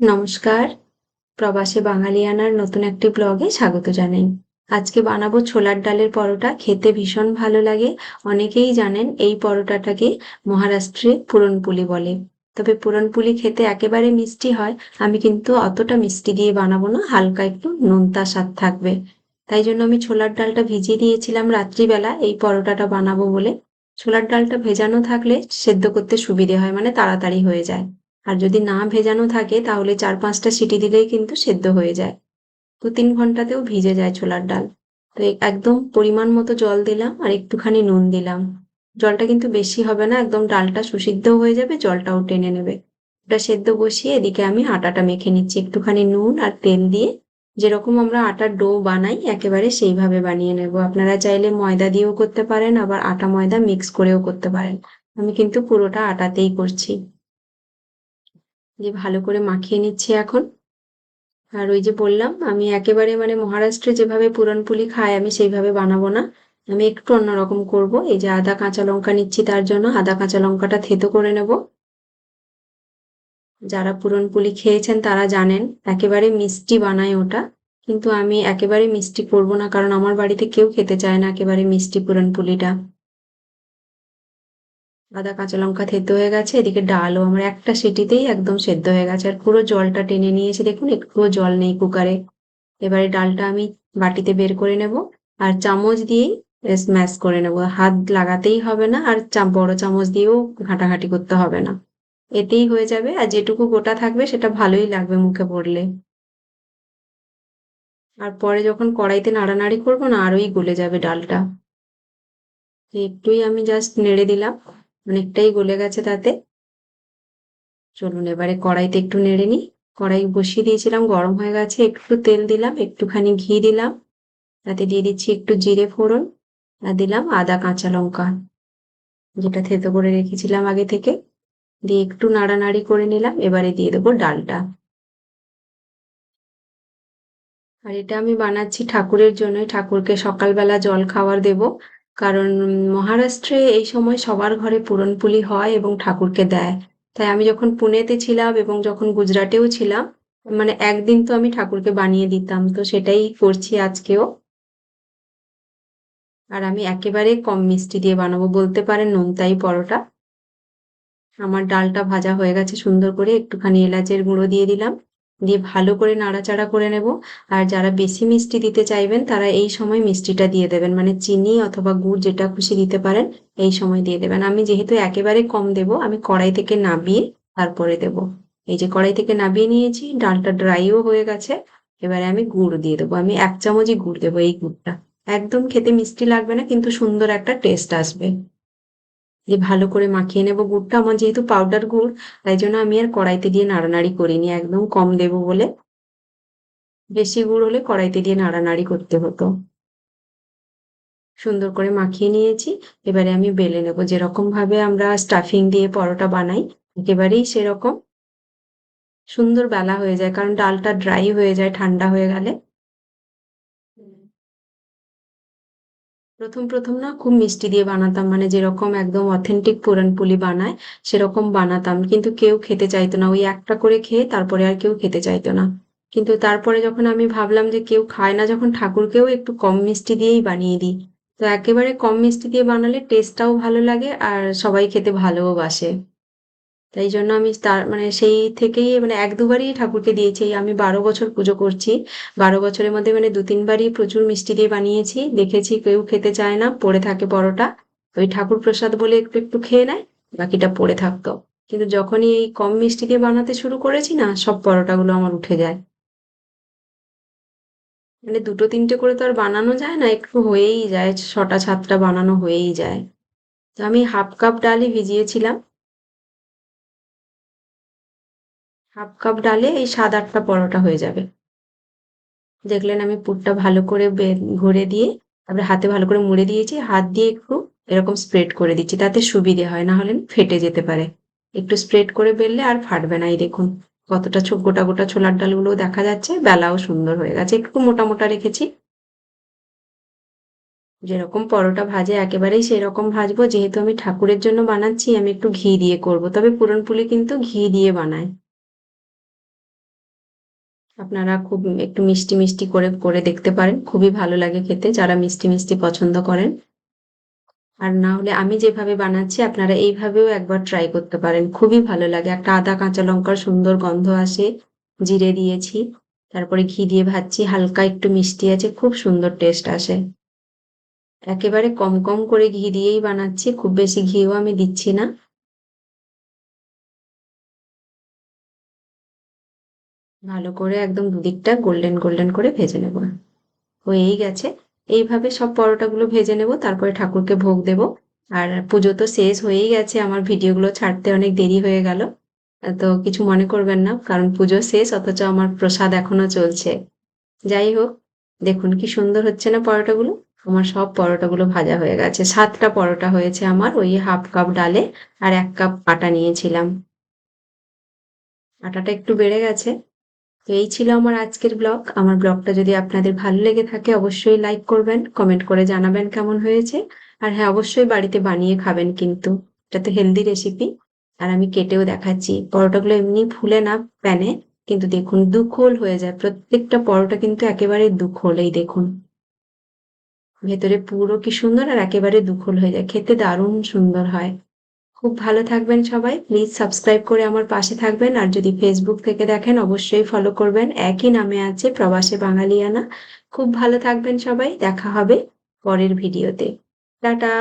নমস্কার। প্রবাসে বাঙালিয়ানার নতুন একটি ব্লগে স্বাগত জানাই। আজকে বানাবো ছোলার ডালের পরোটা, খেতে ভীষণ ভালো লাগে। অনেকেই জানেন এই পরোটাটাকে মহারাষ্ট্রে পুরনপুলি বলে। তবে পুরনপুলি খেতে একেবারে মিষ্টি হয়, আমি কিন্তু অতটা মিষ্টি দিয়ে বানাবো না, হালকা একটু নোনতা স্বাদ থাকবে। তাই জন্য আমি ছোলার ডালটা ভিজিয়ে দিয়েছিলাম রাত্রিবেলা, এই পরোটাটা বানাবো বলে। ছোলার ডালটা ভেজানো থাকলে সেদ্ধ করতে সুবিধে হয় মানে তাড়াতাড়ি হয়ে যায়। আর যদি না ভেজানো থাকে, তাহলে চার পাঁচটা সিটি দিলেই কিন্তু সেদ্ধ হয়ে যায়। দু তিন ঘন্টাতেও ভিজে যায় ছোলার ডাল। তো একদম পরিমাণ মতো জল দিলাম আর একটুখানি নুন দিলাম। জলটা কিন্তু বেশি হবে না, একদম ডালটা সুসিদ্ধ হয়ে যাবে, জলটাও টেনে নেবে। ওটা সেদ্ধ বসিয়ে এদিকে আমি আটাটা মেখে নিচ্ছি। একটুখানি নুন আর তেল দিয়ে যেরকম আমরা আটার ডো বানাই, একেবারে সেইভাবে বানিয়ে নেব। আপনারা চাইলে ময়দা দিয়েও করতে পারেন, আবার আটা ময়দা মিক্স করেও করতে পারেন। আমি কিন্তু পুরোটা আটাতেই করছি। দিয়ে ভালো করে মাখিয়ে নিচ্ছি এখন। আর ওই যে বললাম, আমি একেবারে মানে মহারাষ্ট্রে যেভাবে পুরনপুলি খায় আমি সেইভাবে বানাবো না। আমি একটু অন্যরকম করব। এই যে আদা, কাঁচা লঙ্কা নিচ্ছি তার জন্য, আদা, কাঁচা লঙ্কাটা থেতো করে নেব। যারা পুরনপুলি খেয়েছেন তারা জানেন, একেবারে মিষ্টি বানায় ওটা। কিন্তু আমি একেবারে মিষ্টি করব না, কারণ আমার বাড়িতে কেউ খেতে চায় না একেবারে মিষ্টি পুরনপুলিটা আদা, কাঁচা লঙ্কা থেতো হয়ে গেছে, এদিকে ডালও আমার একটা সিটিতেই একদম সেদ্ধ হয়ে গেছে। আর পুরো জলটা টেনে নিয়েছে, দেখুন, একটুও জল নেই কুকারে। এবারে ডালটা আমি বাটিতে বের করে নেব আর চামচ দিয়েই স্ম্যাশ করে নেব। হাত লাগাতেই হবে না আর বড় চামচ দিয়েও ঘাঁটাঘাঁটি করতে হবে না। এতেই হয়ে যাবে আর যেটুকু গোটা থাকবে সেটা ভালোই লাগবে মুখে পড়লে। আর পরে যখন কড়াইতে নাড়ানাড়ি করব না, আরোই গলে যাবে ডালটা। একটুই আমি জাস্ট নেড়ে দিলাম। অনেকটাই গলে গেছে তাতে। চলুন এবারে কড়াইতে একটু নেড়ে নিই। কড়াই বসিয়ে দিয়েছিলাম, গরম হয়ে গেছে, একটু তেল দিলাম, একটুখানি ঘি দিলাম। তাতে দিয়ে দিচ্ছি একটু জিরে ফোড়ন আর দিলাম আদা, কাঁচা লঙ্কা। যেটা থেতো করে রেখেছিলাম আগে থেকে। দিয়ে একটু নাড়ানাড়ি করে নিলাম, এবারে দিয়ে দেবো ডালটা। আর এটা আমি বানাচ্ছি ঠাকুরের জন্য ঠাকুরকে সকালবেলা জল খাবার দেব। কারণ মহারাষ্ট্রে এই সময় সবার ঘরে পুরনপুলি হয় এবং ঠাকুরকে দেয়। তাই আমি যখন পুনেতে ছিলাম এবং যখন গুজরাটেও ছিলাম মানে একদিন তো আমি ঠাকুরকে বানিয়ে দিতাম, তো সেটাই করছি আজকেও। আর আমি একেবারে কম মিষ্টি দিয়ে বানাবো বলতে পারেন, নোনতাই পরোটা। আমার ডালটা ভাজা হয়ে গেছে, সুন্দর করে একটুখানি এলাচের গুঁড়ো দিয়ে দিলাম। দিয়ে ভালো করে নাড়াচাড়া করে নেব। আর যারা বেশি মিষ্টি দিতে চাইবেন, তারা এই সময় মিষ্টিটা দিয়ে দেবেন। মানে চিনি অথবা গুড় যেটা খুশি দিতে পারেন, এই সময় দিয়ে দেবেন। আমি যেহেতু একেবারে কম দেব, আমি কড়াই থেকে নাবিয়ে তারপরে দেব। এই যে কড়াই থেকে নাবিয়ে নিয়েছি, ডালটা ড্রাইও হয়ে গেছে। এবারে আমি গুড় দিয়ে দেবো। আমি এক চামচই গুড় দেবো এই গুড়টা। একদম খেতে মিষ্টি লাগবে না, কিন্তু সুন্দর একটা টেস্ট আসবে। দিয়ে ভালো করে মাখিয়ে নেব গুড়টা। আমার যেহেতু পাউডার গুড়, তাই জন্য আমি আর কড়াইতে দিয়ে নাড়ানাড়ি করিনি, একদম কম দেব বলে। বেশি গুড় হলে কড়াইতে দিয়ে নাড়ানাড়ি করতে হতো। সুন্দর করে মাখিয়ে নিয়েছি। এবারে আমি বেলে নেব। যেরকম ভাবে আমরা স্টাফিং দিয়ে পরোটা বানাই, একেবারেই সেরকম। সুন্দর বেলা হয়ে যায়, কারণ ডালটা ড্রাই হয়ে যায়, ঠান্ডা হয়ে গেলে। প্রথম প্রথম না খুব মিষ্টি দিয়ে বানাতাম মানে যেরকম একদম অথেন্টিক পুরনপুলি বানায়, সেরকম বানাতাম। কিন্তু কেউ খেতে চাইতো না, ওই একটা করে খেয়ে তারপরে আর কেউ খেতে চাইতো না। কিন্তু তারপরে যখন আমি ভাবলাম যে কেউ খায় না, যখন ঠাকুরকেও একটু কম মিষ্টি দিয়েই বানিয়ে দিই। তো একেবারে কম মিষ্টি দিয়ে বানালে টেস্টটাও ভালো লাগে আর সবাই খেতে ভালোও বাসে। তাই জন্য আমি তার মানে সেই থেকেই মানে এক দুবারই ঠাকুরকে দিয়েছি। আমি বারো বছর পুজো করছি। বারো বছরের মধ্যে মানে দু তিনবারই প্রচুর মিষ্টি দিয়ে বানিয়েছি। দেখেছি কেউ খেতে চায় না, পড়ে থাকে পরোটা। ওই ঠাকুর প্রসাদ বলে একটু একটু খেয়ে নেয়, বাকিটা পড়ে থাকতো। কিন্তু যখনই এই কম মিষ্টি দিয়ে বানাতে শুরু করেছি না, সব পরোটাগুলো আমার উঠে যায়। মানে দুটো, তিনটে করে তো আর বানানো যায় না, একটু হয়েই যায়। ছটা, সাতটা বানানো হয়েই যায়। তো আমি হাফ কাপ ডালই ভিজিয়েছিলাম। হাফ কাপ ডালে এই সাত আটটা পরোটা হয়ে যাবে। দেখলেন আমি পুরটা ভালো করে ঘুরে দিয়ে, তারপরে হাতে ভালো করে মুড়ে দিয়েছি, হাত দিয়ে একটু এরকম স্প্রেড করে দিচ্ছি তাতে সুবিধে হয়, না হলে ফেটে যেতে পারে। একটু স্প্রেড করে বেললে আর ফাটবে না, এই দেখুন কতটা গোটা গোটা ছোলার ডালগুলো দেখা যাচ্ছে, বেলাও সুন্দর হয়ে গেছে, একটু মোটা মোটা রেখেছি। যেরকম পরোটা ভাজে একেবারেই সেরকম ভাজবো, যেহেতু আমি ঠাকুরের জন্য বানাচ্ছি, আমি একটু ঘি দিয়ে করব, তবে পুরনপুলি কিন্তু ঘি দিয়ে বানায়। আপনারা খুব একটু মিষ্টি মিষ্টি করে করে দেখতে পারেন। খুবই ভালো লাগে খেতে, যারা মিষ্টি মিষ্টি পছন্দ করেন। আর না হলে আমি যেভাবে বানাচ্ছি, আপনারা এইভাবেও একবার ট্রাই করতে পারেন। খুবই ভালো লাগে। একটা আদা কাঁচা লঙ্কার সুন্দর গন্ধ আসে, জিরে দিয়েছি, তারপরে ঘি দিয়ে ভাজছি, হালকা একটু মিষ্টি আছে, খুব সুন্দর টেস্ট আসে। একেবারে কম কম করে ঘি দিয়েই বানাচ্ছি, খুব বেশি ঘিও আমি দিচ্ছি না। ভালো করে একদম দুদিকটা গোল্ডেন গোল্ডেন করে ভেজে নেব। হয়েই গেছে। এইভাবে সব পরোটাগুলো ভেজে নেব, তারপরে ঠাকুরকে ভোগ দেব। আর পুজো তো শেষ হয়েই গেছে, আমার ভিডিওগুলো ছাড়তে অনেক দেরি হয়ে গেল। তো কিছু মনে করবেন না, কারণ পুজো শেষ, অথচ আমার প্রসাদ এখনও চলছে। যাই হোক, দেখুন কি সুন্দর হচ্ছে না পরোটাগুলো। আমার সব পরোটাগুলো ভাজা হয়ে গেছে। সাতটা পরোটা হয়েছে আমার, ওই হাফ কাপ ডালে আর এক কাপ আটা নিয়েছিলাম। আটাটা একটু বেড়ে গেছে। তো এই ছিল আমার আজকের ব্লগ। আমার ব্লগটা যদি আপনাদের ভালো লেগে থাকে, অবশ্যই লাইক করবেন কমেন্ট করে জানাবেন কেমন হয়েছে। আর হ্যাঁ অবশ্যই বাড়িতে বানিয়ে খাবেন কিন্তু। এটা তো হেলদি রেসিপি আর আমি কেটেও দেখাচ্ছি। পরোটাগুলো এমনি ফুলে না প্যানে, কিন্তু দেখুন দুখোল হয়ে যায়। প্রত্যেকটা পরোটা কিন্তু একেবারে দুখোল, এই দেখুন। ভেতরে পুরো কি সুন্দর আর একেবারে দুখোল হয়ে যায়। খেতে দারুণ সুন্দর হয়। খুব ভালো থাকবেন সবাই। প্লিজ সাবস্ক্রাইব করে আমার পাশে থাকবেন। আর যদি ফেসবুক থেকে দেখেন, অবশ্যই ফলো করবেন। একই নামে আছে প্রবাসে বাঙালিয়ানা। খুব ভালো থাকবেন সবাই। দেখা হবে পরের ভিডিওতে টাটা!